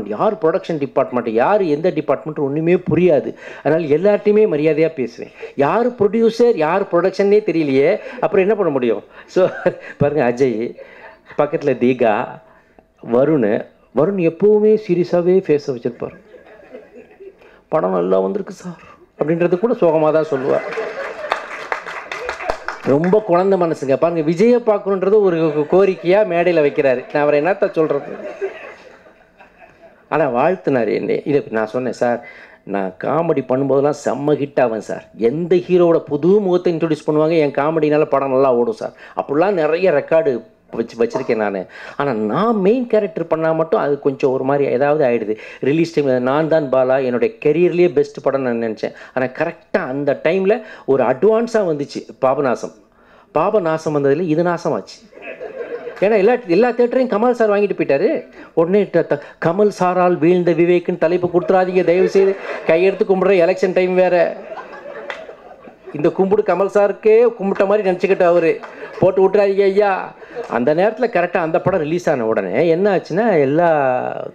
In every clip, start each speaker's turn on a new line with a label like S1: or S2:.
S1: யார் production department யார் எந்த டிபார்ட்மெண்ட் ஒன்றுமே புரியாது. அதனால் எல்லார்ட்டையுமே மரியாதையாக பேசுவேன். யார் ப்ரொடியூசர் யார் ப்ரொடக்ஷன்னே தெரியலையே. அப்புறம் என்ன பண்ண முடியும்? ஸோ பாருங்கள் அஜய் பக்கத்தில் தீகா வருண் வருண் எப்போவுமே சீரியஸாகவே ஃபேஸை வச்சுருப்பார். படம் நல்லா வந்திருக்கு சார் அப்படின்றது கூட சோகமாக தான் சொல்லுவார் ரொம்ப குழந்தை மனசுங்க. பாருங்க விஜயை பார்க்கணுன்றது ஒரு கோரிக்கையாக மேடையில் வைக்கிறாரு. நான் அவரை என்னத்த சொல்கிறது ஆனால் வாழ்த்தினார் என்னை. இதை நான் சொன்னேன் சார் நான் காமெடி பண்ணும்போதெல்லாம் செம்ம ஹிட் ஆவேன் சார். எந்த ஹீரோவோட புது முகத்தை இன்ட்ரடியூஸ் பண்ணுவாங்க என் காமெடினால படம் நல்லா ஓடும் சார். அப்படிலாம் நிறைய ரெக்கார்டு வச்சு வச்சுருக்கேன் நான். ஆனால் நான் மெயின் கேரக்டர் பண்ணால் மட்டும் அது கொஞ்சம் ஒரு மாதிரி ஏதாவது ஆகிடுது ரிலீஸ் டைம் நான் தான் பாலா என்னுடைய கெரியர்லேயே பெஸ்ட் படம் நான் நினச்சேன். ஆனால் கரெக்டாக அந்த டைமில் ஒரு அட்வான்ஸாக வந்துச்சு பாபநாசம். பாபநாசம் வந்ததில் இது நாசமாச்சு. ஏன்னா எல்லா எல்லா தேட்டரையும் கமல் சார் வாங்கிட்டு போயிட்டாரு. உடனே த- கமல் சாரால் வீழ்ந்த விவேக்குன்னு தலைப்பு கொடுத்துடாதீங்க தயவு செய்து கையெடுத்து கும்பிட்ற எலெக்ஷன் டைம் வேற. இந்த கும்பிடு கமல் சாருக்கே கும்பிட்ட மாதிரி நினச்சிக்கிட்டு அவரு. போட்டு விட்டுறாதீங்க ஐயா. அந்த நேரத்தில் கரெக்டாக அந்த படம் ரிலீஸ் ஆன உடனே என்ன ஆச்சுன்னா எல்லா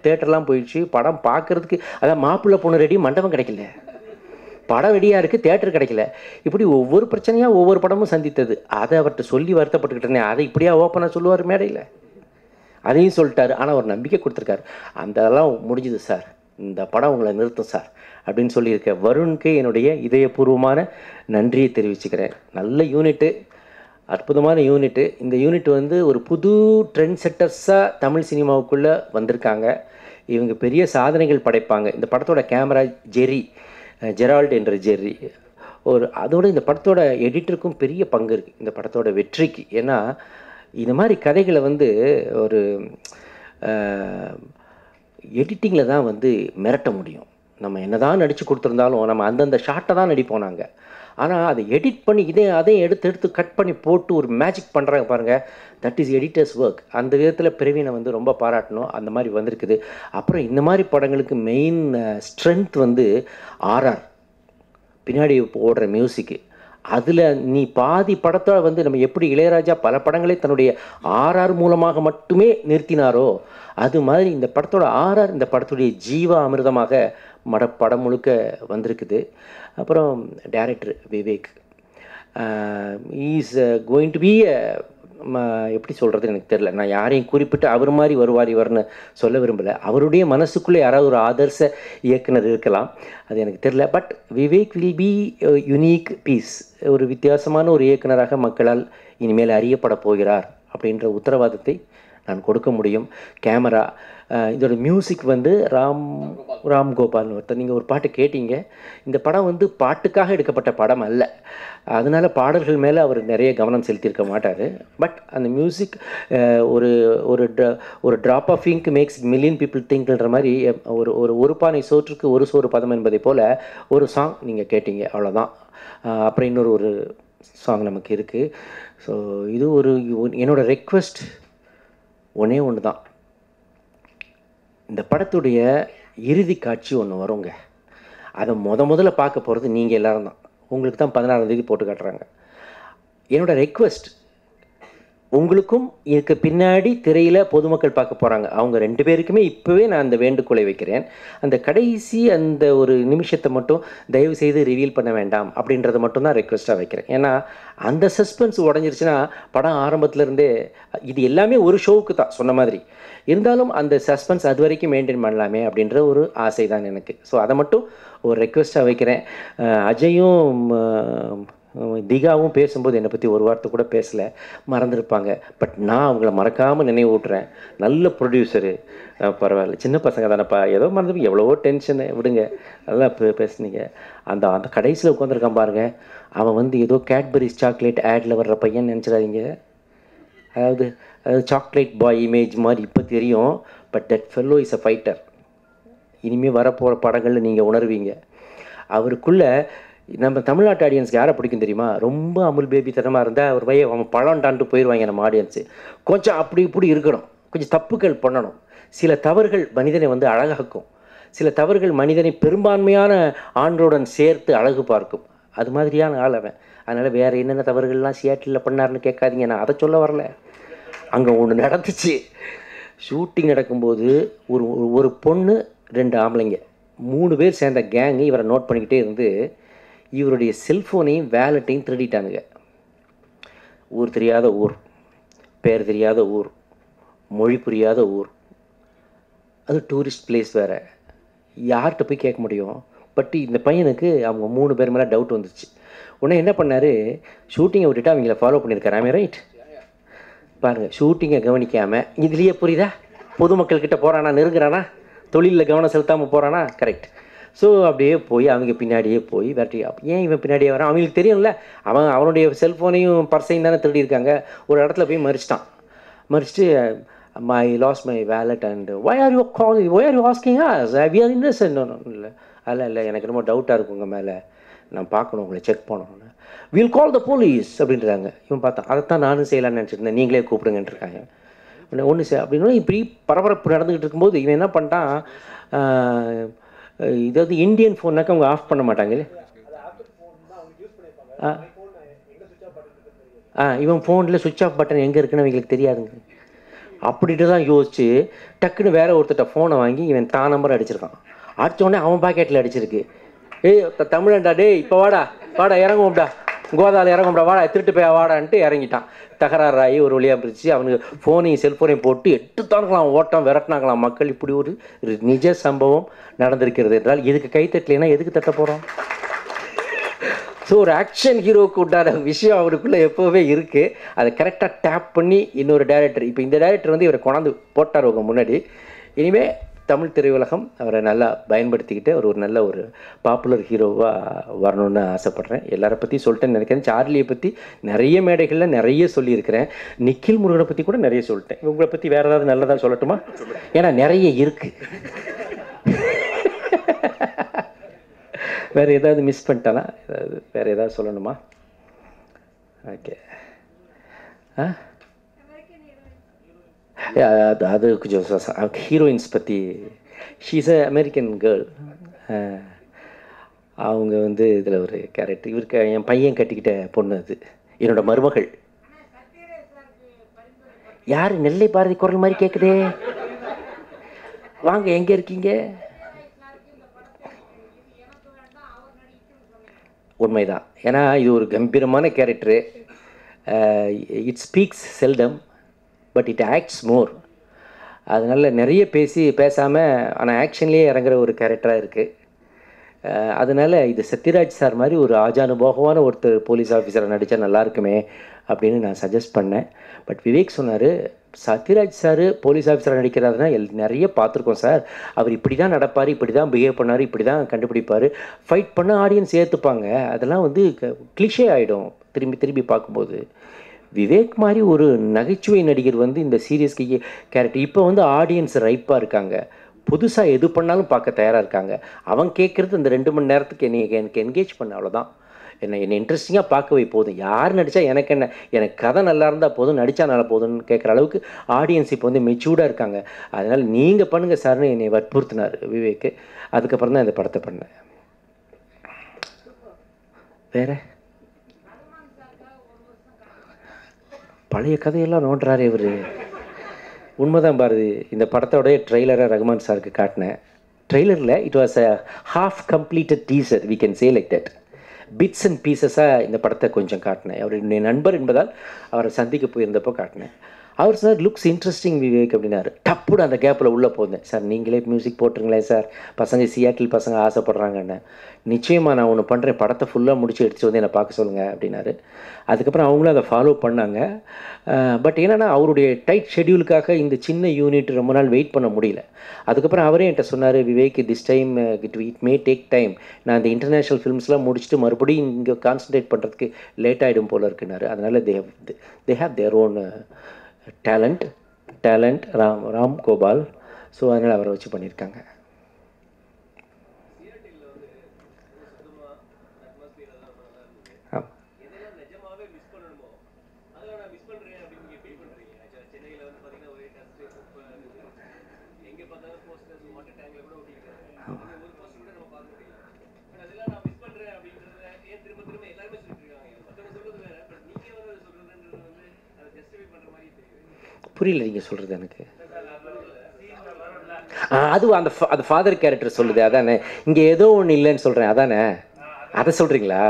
S1: தேட்டர்லாம் போயிடுச்சு. படம் பார்க்கறதுக்கு அதான் மாப்பிள்ளை பொண்ணு ரெடி மண்டபம் கிடைக்கல. படம் வெடியாக இருக்குது தேட்டர் கிடைக்கல. இப்படி ஒவ்வொரு பிரச்சனையாக ஒவ்வொரு படமும் சந்தித்தது. அதை அவர்கிட்ட சொல்லி வருத்தப்பட்டுக்கிட்டேனே அதை இப்படியா ஓப்பனாக சொல்லுவார் மேடையில்? அதையும் சொல்லிட்டாரு. ஆனால் ஒரு நம்பிக்கை கொடுத்துருக்காரு. அந்த அதெல்லாம் முடிஞ்சுது சார். இந்த படம் உங்களை நிறுத்தும் சார். அப்படின்னு சொல்லியிருக்க வருணுக்கு என்னுடைய இதயபூர்வமான நன்றியை தெரிவிச்சுக்கிறேன். நல்ல யூனிட்டு அற்புதமான யூனிட்டு இந்த யூனிட் வந்து ஒரு புது ட்ரெண்ட் செட்டர்ஸாக தமிழ் சினிமாவுக்குள்ளே வந்திருக்காங்க. இவங்க பெரிய சாதனைகள் படைப்பாங்க. இந்த படத்தோட கேமரா ஜெரி ஜெரால்டு என்ற ஜெர்ரி. ஒரு அதோட இந்த படத்தோட எடிட்டருக்கும் பெரிய பங்கு இருக்குது இந்த படத்தோட வெற்றிக்கு. ஏன்னா இந்த மாதிரி கதைகளை வந்து ஒரு எடிட்டிங்கில் தான் வந்து மிரட்ட முடியும். நம்ம என்னதான் நடித்து கொடுத்துருந்தாலும் நம்ம அந்தந்த ஷாட்டை தான் நடிப்போம் நாங்கள் ஆனால் அதை எடிட் பண்ணி இதே அதையும் எடுத்து எடுத்து கட் பண்ணி போட்டு ஒரு மேஜிக் பண்ணுறாங்க பாருங்கள் தட் இஸ் எடிட்டர்ஸ் ஒர்க் அந்த விதத்தில் பிரவீனை வந்து ரொம்ப பாராட்டணும். அந்த மாதிரி வந்திருக்குது. அப்புறம் இந்த மாதிரி படங்களுக்கு மெயின் ஸ்ட்ரென்த் வந்து ஆர்ஆர் பின்னாடி ஓடுற மியூசிக்கு அதில் நீ பாதி படத்தை வந்து நம்ம எப்படி இளையராஜா பல படங்களை தன்னுடைய ஆர்ஆர் மூலமாக மட்டுமே நிறுத்தினாரோ அது மாதிரி இந்த படத்தோட ஆர்ஆர் இந்த படத்துடைய ஜீவ அமிர்தமாக மட படம் முழுக்க வந்திருக்குது. அப்புறம் director Vivek. Is going to be எப்படி சொல்கிறது எனக்கு தெரில நான் யாரையும் குறிப்பிட்டு அவர் மாதிரி வருவார் இவர்னு சொல்ல விரும்பலை. அவருடைய மனசுக்குள்ளே யாராவது ஒரு ஆதர்ச இயக்குனர் இருக்கலாம். அது எனக்கு தெரில but Vivek will be unique piece ஒரு வித்தியாசமான ஒரு இயக்குனராக மக்களால் இனிமேல் அறியப்பட போகிறார் அப்படின்ற உத்தரவாதத்தை நான் கொடுக்க முடியும். கேமரா இதோட மியூசிக் வந்து ராம் ராம் கோபால்னு ஒருத்தர். நீங்கள் ஒரு பாட்டு கேட்டீங்க. இந்த படம் வந்து பாட்டுக்காக எடுக்கப்பட்ட படம் அல்ல. அதனால பாடல்கள் மேலே அவர் நிறைய கவனம் செலுத்தியிருக்க மாட்டார். பட் அந்த மியூசிக் ஒரு ஒரு ட்ரா ஒரு drop of ink makes million people திங்க்ன்ற மாதிரி ஒரு ஒரு ஒரு பானை சோற்றுக்கு ஒரு சோறு பதம் என்பதை போல் ஒரு சாங் நீங்கள் கேட்டீங்க. அவ்வளோதான் அப்புறம் இன்னொரு ஒரு சாங் நமக்கு இருக்குது ஸோ இது ஒரு என்னோட ரெக்வெஸ்ட் ஒன்றே ஒன்று தான் இந்த படத்துடைய இறுதி காட்சி ஒன்று வருங்க. அதை முத முதல்ல பார்க்க போகிறது நீங்கள் எல்லோரும் தான். உங்களுக்கு தான் பதினாறாம் தேதி போட்டு காட்டுறாங்க. என்னோட ரெக்வஸ்ட் உங்களுக்கும் இதுக்கு பின்னாடி திரையில் பொதுமக்கள் பார்க்க போகிறாங்க அவங்க ரெண்டு பேருக்குமே இப்போவே நான் அந்த வேண்டுகோளை வைக்கிறேன். அந்த கடைசி அந்த ஒரு நிமிஷத்தை மட்டும் தயவு செய்து ரிவீல் பண்ண வேண்டாம் அப்படின்றத மட்டும் தான் ரெக்வெஸ்ட்டாக வைக்கிறேன். ஏன்னா அந்த சஸ்பென்ஸ் உடஞ்சிருச்சுன்னா படம் ஆரம்பத்துலேருந்தே இது எல்லாமே ஒரு ஷோவுக்கு தான் சொன்ன மாதிரி. இருந்தாலும் அந்த சஸ்பென்ஸ் அது வரைக்கும் மெயின்டைன் பண்ணலாமே அப்படின்ற ஒரு ஆசை தான் எனக்கு. ஸோ அதை மட்டும் ஒரு ரெக்வெஸ்ட்டாக வைக்கிறேன். அஜயும் திகாவும் பேசும்போது என்னை பற்றி ஒரு வார்த்தை கூட பேசலை. மறந்துருப்பாங்க. பட் நான் அவங்கள மறக்காமல் நினைவூட்டுறேன் நல்ல ப்ரொடியூசரு பரவாயில்ல. சின்ன பசங்க தானேப்பா. ஏதோ மறந்து எவ்வளவோ டென்ஷனு விடுங்க. நல்லா பே பேசுனீங்க. அந்த அந்த கடைசியில் உட்காந்துருக்கான் பாருங்க. அவன் வந்து ஏதோ கேட்பரிஸ் சாக்லேட் ஆடில் வர்ற பையன் நினச்சிடாதீங்க. அதாவது அதாவது சாக்லேட் பாய் இமேஜ் மாதிரி இப்போ தெரியும். But that fellow is a fighter இனிமேல் வரப்போகிற படங்களில் நீங்கள் உணர்வீங்க. அவருக்குள்ளே நம்ம தமிழ்நாட்டு ஆடியன்ஸ்க்கு யாரை பிடிக்கும் தெரியுமா? ரொம்ப அமுல் பேபி தரமாக இருந்தால் ஒரு பையன் அவன் பழம்டான்ட்டு போயிடுவாங்க நம்ம ஆடியன்ஸு கொஞ்சம் அப்படி இப்படி இருக்கணும். கொஞ்சம் தப்புகள் பண்ணணும். சில தவறுகள் மனிதனை வந்து அழகாக்கும். சில தவறுகள் மனிதனை பெரும்பான்மையான ஆண்களுடன் சேர்த்து அழகு பார்க்கும். அது மாதிரியான ஆள் அவன். அதனால் வேறு என்னென்ன தவறுகள்லாம் சியாட்டில் பண்ணாருன்னு கேட்காதீங்க. நான் அதை சொல்ல வரல. அங்கே ஒன்று நடந்துச்சு. ஷூட்டிங் நடக்கும்போது ஒரு ஒரு- ஒரு பொண்ணு ரெண்டு ஆம்பளைங்க. மூணு பேர் சேர்ந்த கேங்கு இவரை நோட் பண்ணிக்கிட்டே இருந்து இவருடைய செல்ஃபோனையும் வேலட்டையும் திருடிட்டானுங்க. ஊர் தெரியாத ஊர் பேர் தெரியாத ஊர் மொழி புரியாத ஊர். அது டூரிஸ்ட் பிளேஸ் வேறு. யார்கிட்ட போய் கேட்க முடியும்? பட் இந்த பையனுக்கு அவங்க மூணு பேர் மேலே டவுட் வந்துச்சு. உடனே என்ன பண்ணார்? ஷூட்டிங்கை விட்டுட்டு அவங்கள ஃபாலோ பண்ணியிருக்காராமே ரைட் பாருங்கள் ஷூட்டிங்கை கவனிக்காமல் இதுலேயே புரியுதா? பொதுமக்கள்கிட்ட போகிறானா நெருங்குறானா? தொழிலில் கவனம் செலுத்தாமல் போகிறானா கரெக்ட் ஸோ அப்படியே போய் அவங்க பின்னாடியே போய் விரட்டி ஏன் இவன் பின்னாடியே வரான்? அவங்களுக்கு தெரியும்ல. அவன் அவனுடைய செல்ஃபோனையும் பர்சையும் தானே திருடி இருக்காங்க. ஒரு இடத்துல போய் மறிச்சிட்டான். மறிச்சிட்டு my loss my wallet and why are you call why are you asking we are innocent இல்லை. அல்ல இல்லை எனக்கு ரொம்ப டவுட்டாக இருக்கும் உங்கள் மேலே. நான் பார்க்கணும் உங்களை செக் பண்ணணும் வில் கால் த போலீஸ் அப்படின்றாங்க. இவன் பார்த்தான். அதைத்தான் நானும் செய்யலாம்னு நினச்சிருந்தேன். நீங்களே கூப்பிடுங்கன்ட்டு இருக்காங்க ஒன்று சார் அப்படின்னா இப்படி பரபரப்பு நடந்துக்கிட்டு இருக்கும்போது இவன் என்ன பண்ணிட்டான்? இதாவது இந்தியன் ஃபோன்னாக்கா அவங்க ஆஃப் பண்ண மாட்டாங்களே? ஆ. ஆ இவன் ஃபோனில் சுவிட்ச் ஆஃப் பட்டன் எங்கே இருக்குன்னு அவங்களுக்கு தெரியாதுங்க. அப்படின்ட்டு தான் யோசிச்சு டக்குன்னு வேற ஒருத்தட்ட ஃபோனை வாங்கி இவன் தான் நம்பர் அடிச்சிருக்கான். அடித்தோடனே அவன் பாக்கெட்டில் அடிச்சிருக்கு. ஏய் த- தமிழன்டா டேய் இப்போ வாடா வாடா இறங்குவோம்டா. கோதாவில் இறங்கும்டா வாடா திருட்டு போய் வாடான்ட்டு இறங்கிட்டான். தகராறு ஆகி ஒரு வழியாக பிரித்து அவனுக்கு ஃபோனையும் செல்ஃபோனையும் போட்டு எட்டு ஓட்டம் விரட்டினாங்களாம். மக்கள் இப்படி ஒரு நிஜ சம்பவம் நடந்திருக்கிறது என்றால் இதுக்கு கை தட்டலைன்னா எதுக்கு தட்ட போகிறோம் ஸோ ஒரு ஆக்ஷன் ஹீரோவுக்கு உண்டான விஷயம் அவருக்குள்ளே எப்போவே இருக்குது அதை கரெக்டாக டேப் பண்ணி இன்னொரு டேரக்டர் இப்போ இந்த டேரக்டர் வந்து இவரை கொண்டாந்து போட்டார் உங்கள் முன்னாடி. இனிமேல் தமிழ் திரையுலகம் அவரை நல்லா பயன்படுத்திக்கிட்டு அவர் ஒரு நல்ல ஒரு பாப்புலர் ஹீரோவாக வரணும்னு ஆசைப்பட்றேன். எல்லாரை பற்றி சொல்லிட்டேன்னு நினைக்கிறேன். சார்லியை பற்றி நிறைய மேடைகளில் நிறைய சொல்லியிருக்கிறேன். நிக்கில் முருகனை பற்றி கூட நிறைய சொல்லிட்டேன். உங்களை பற்றி வேறு ஏதாவது நல்லதாக சொல்லட்டுமா? ஏன்னா நிறைய இருக்குது வேறு ஏதாவது மிஸ் பண்ணிட்டானா? ஏதாவது வேறு ஏதாவது சொல்லணுமா? ஓகே ஆ? அது அது கொஞ்சம் ஹீரோயின்ஸ் பற்றி ஷீஸ் அ அமெரிக்கன் கேர்ள் அவங்க வந்து இதில் ஒரு கேரக்டர் இவருக்கு என் பையன் கட்டிக்கிட்ட பொண்ணு அது. என்னோட மருமகள். யார் நெல்லை பாரதி குரல் மாதிரி கேட்குதே வாங்க எங்கே இருக்கீங்க? உண்மைதான். ஏன்னா இது ஒரு கம்பீரமான character it speaks seldom but it acts more அதனால் நிறைய பேசி பேசாமல் ஆனால் ஆக்ஷன்லேயே இறங்குற ஒரு கேரக்டராக இருக்குது அதனால் இது சத்யராஜ் சார் மாதிரி ஒரு ஆஜானுபோகமான ஒருத்தர் போலீஸ் ஆஃபீஸரை நடித்தா நல்லா இருக்குமே அப்படின்னு நான் சஜஸ்ட் பண்ணேன். பட் விவேக் சொன்னார் சத்யராஜ் சார் போலீஸ் ஆஃபீஸராக நடிக்கிறாருன்னா எல் நிறைய பார்த்துருக்கோம் சார் அவர் இப்படி தான் நடப்பார் இப்படி தான் பிஹேவ் பண்ணார் இப்படி தான் கண்டுபிடிப்பார். ஃபைட் பண்ண ஆடியன்ஸ் ஏற்றுப்பாங்க அதெல்லாம் வந்து கிளிஷே ஆகிடும் திரும்பி திரும்பி பார்க்கும்போது. விவேக் மாதிரி ஒரு நகைச்சுவை நடிகர் வந்து இந்த சீரியஸ்க்கு கேரக்டர் இப்போ வந்து ஆடியன்ஸ் ரைப்பாக இருக்காங்க. புதுசாக எது பண்ணாலும் பார்க்க தயாராக இருக்காங்க. அவன் கேட்குறது இந்த ரெண்டு மணி நேரத்துக்கு என்னை எனக்கு என்கேஜ் பண்ண அவ்வளோதான் என்னை என்னை இன்ட்ரெஸ்டிங்காக பார்க்கவே போதும். யார் நடித்தா எனக்கு என்ன? எனக்கு கதை நல்லா இருந்தால் போதும் நடித்தா நல்லா போதும்னு கேட்குற அளவுக்கு ஆடியன்ஸ் இப்போ வந்து மெச்சூர்டாக இருக்காங்க. அதனால் நீங்கள் பண்ணுங்கள் சார்னு என்னை வற்புறுத்தினார் விவேக்கு அதுக்கப்புறம் தான் இந்த படத்தை பண்ணேன். வேறு? பழைய கதையெல்லாம் நோண்டுறாரு இவர். உண்மைதான் பாரதி இந்த படத்தோடைய ட்ரெய்லரை ரகுமான் சாருக்கு காட்டினேன். ட்ரெய்லரில் it was a half completed teaser we can say like that bits and பீசஸாக இந்த படத்தை கொஞ்சம் காட்டினேன். அவர் என்னுடைய நண்பர் என்பதால் அவரை சந்திக்க போயிருந்தப்போ காட்டினேன். அவர் சார் லுக்ஸ் இன்ட்ரெஸ்டிங் விவேக் அப்படின்னாரு. டப்புடு அந்த கேப்பில் உள்ளே போந்தேன். சார் நீங்களே மியூசிக் போட்டுருங்களேன் சார். பசங்க சியாட்டில் பசங்க ஆசைப்பட்றாங்கன்னு. நிச்சயமாக நான் ஒன்று பண்ணுறேன் படத்தை ஃபுல்லாக முடிச்சு எடுத்துகிட்டு வந்து என்னை பார்க்க சொல்லுங்கள் அப்படின்னாரு. அதுக்கப்புறம் அவங்களும் அதை ஃபாலோ பண்ணாங்க. பட் என்னென்னா அவருடைய டைட் ஷெடியூலுக்காக இந்த சின்ன யூனிட் ரொம்ப நாள் வெயிட் பண்ண முடியல. அதுக்கப்புறம் அவரே என்கிட்ட சொன்னார் Vivek this time it it may take time நான் இந்த இன்டர்நேஷ்னல் ஃபிலிம்ஸ்லாம் முடிச்சுட்டு மறுபடியும் இங்கே கான்சன்ட்ரேட் பண்ணுறதுக்கு லேட் ஆகிடும் போல இருக்குனாரு அதனால் they they have their own talent talent Ram Ram Gopal so அதனால் அவரை வச்சு பண்ணியிருக்காங்க. ஆ புரியல நீங்கள் சொல்கிறது எனக்கு. அது அந்த அந்த ஃபாதர் கேரக்டர் சொல்லுது அதானே? இங்கே ஏதோ ஒன்று இல்லைன்னு சொல்கிறேன் அதானே? அதை சொல்கிறீங்களா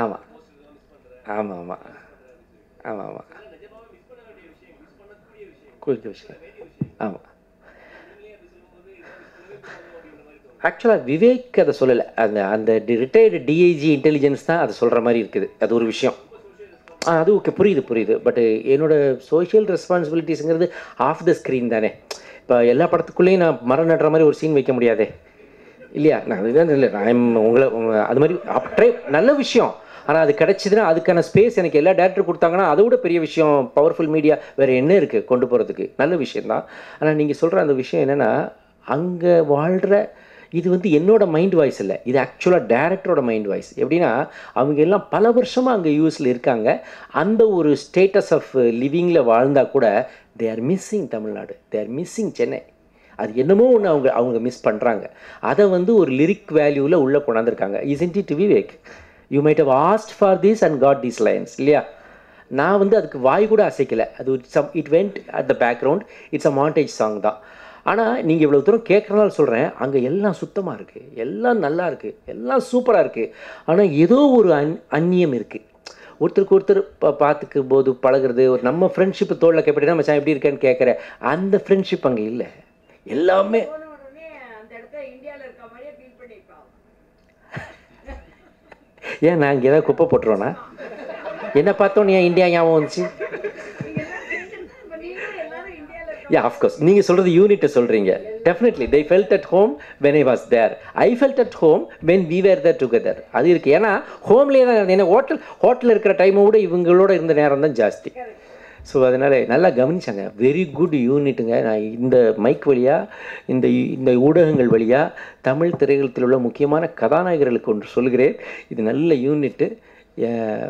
S1: ஆமாம் ஆமாம் ஆமாம் ஆமாம் ஆமாம் குறித்த விஷயம் ஆமாம் ஆக்சுவலாக விவேக் அதை சொல்லலை. அந்த அந்த ரிட்டையர்டு டிஐஜி இன்டெலிஜென்ஸ் தான் அதை சொல்கிற மாதிரி இருக்குது. அது ஒரு விஷயம். அது ஓகே புரியுது புரியுது. பட் என்னோட சோஷியல் ரெஸ்பான்சிபிலிட்டிஸுங்கிறது ஆஃப் த ஸ்க்ரீன் தானே. இப்போ எல்லா படத்துக்குள்ளேயும் நான் மரம் நடுற மாதிரி ஒரு சீன் வைக்க முடியாதே. இல்லையா? நான் அதுதான் இல்லை நான் உங்களை அது மாதிரி ட்ரை நல்ல விஷயம். ஆனால் அது கிடச்சிதுன்னா அதுக்கான ஸ்பேஸ் எனக்கு எல்லா டேரக்டர் கொடுத்தாங்கன்னா அதை விட பெரிய விஷயம் பவர்ஃபுல் மீடியா வேறு என்ன இருக்குது கொண்டு போகிறதுக்கு நல்ல விஷயந்தான் ஆனால் நீங்கள் சொல்கிற அந்த விஷயம் என்னென்னா அங்கே வாழ்கிற இது வந்து என்னோட மைண்ட் வாய்ஸ் இல்லை. இது ஆக்சுவலாக டேரக்டரோட மைண்ட் வாய்ஸ் எப்படின்னா அவங்க எல்லாம் பல வருஷமாக அங்கே யூஎஸில் இருக்காங்க. அந்த ஒரு ஸ்டேட்டஸ் ஆஃப் லிவிங்கில் வாழ்ந்தால் கூட they are missing Tamil Nadu. They are missing Chennai. அது என்னமோ ஒன்று அவங்க அவங்க மிஸ் பண்ணுறாங்க அதை வந்து ஒரு லிரிக் வேல்யூவில் உள்ளே கொண்டாந்துருக்காங்க. Isn't it Vivek you might have asked for this and got these lines இல்லையா? நான் வந்து அதுக்கு வாய் கூட அசைக்கலை. அது some it went at the background it's a montage song தான். ஆனால் நீங்கள் இவ்வளோ தூரம் கேட்குறனால சொல்கிறேன் அங்கே எல்லாம் சுத்தமாக இருக்குது எல்லாம் நல்லா இருக்குது எல்லாம் சூப்பராக இருக்குது ஆனால் ஏதோ ஒரு அந் அந்நியம் இருக்குது ஒருத்தருக்கு ஒருத்தர் பா பார்த்துக்கும் போது பழகுறது ஒரு நம்ம ஃப்ரெண்ட்ஷிப் தோளில் கேட்படினா மச்சான் எப்படி இருக்கேன்னு கேட்குற? அந்த ஃப்ரெண்ட்ஷிப் அங்கே இல்லை. எல்லாமே ஏன் நான் இங்கே ஏதாவது குப்பை போட்டுருவேனா? என்ன பார்த்தோன்னு ஏன் இந்தியா ஞாபகம் வந்துச்சு? யா அஃப்கோர்ஸ் நீங்கள் சொல்கிறது யூனிட்டை சொல்கிறீங்க definitely they felt at home when I was there I felt at home when we were there together அது இருக்குது ஏன்னா ஹோம்லேயே தான் ஏன்னா ஹோட்டல் ஹோட்டலில் இருக்கிற டைமை விட இவங்களோட இருந்த நேரம் தான் ஜாஸ்தி. ஸோ அதனால் நல்லா கவனிச்சாங்க. வெரி குட் யூனிட்டுங்க நான் இந்த மைக் வழியாக இந்த இந்த ஊடகங்கள் வழியாக தமிழ் திரையுலகத்தில் உள்ள முக்கியமான கதாநாயகர்களுக்கு ஒன்று சொல்கிறேன் இது நல்ல யூனிட்டு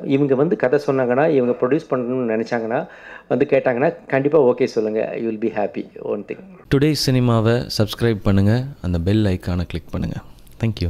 S1: இவங்க வந்து கதை சொன்னாங்கன்னா இவங்க ப்ரொடியூஸ் பண்ணணும்னு நினச்சாங்கன்னா வந்து கேட்டாங்கன்னா கண்டிப்பாக ஓகே சொல்லுங்கள் you will be happy one thing
S2: today சினிமாவை சப்ஸ்கிரைப் பண்ணுங்கள் அந்த பெல் ஐக்கானை கிளிக் பண்ணுங்கள் தேங்க்யூ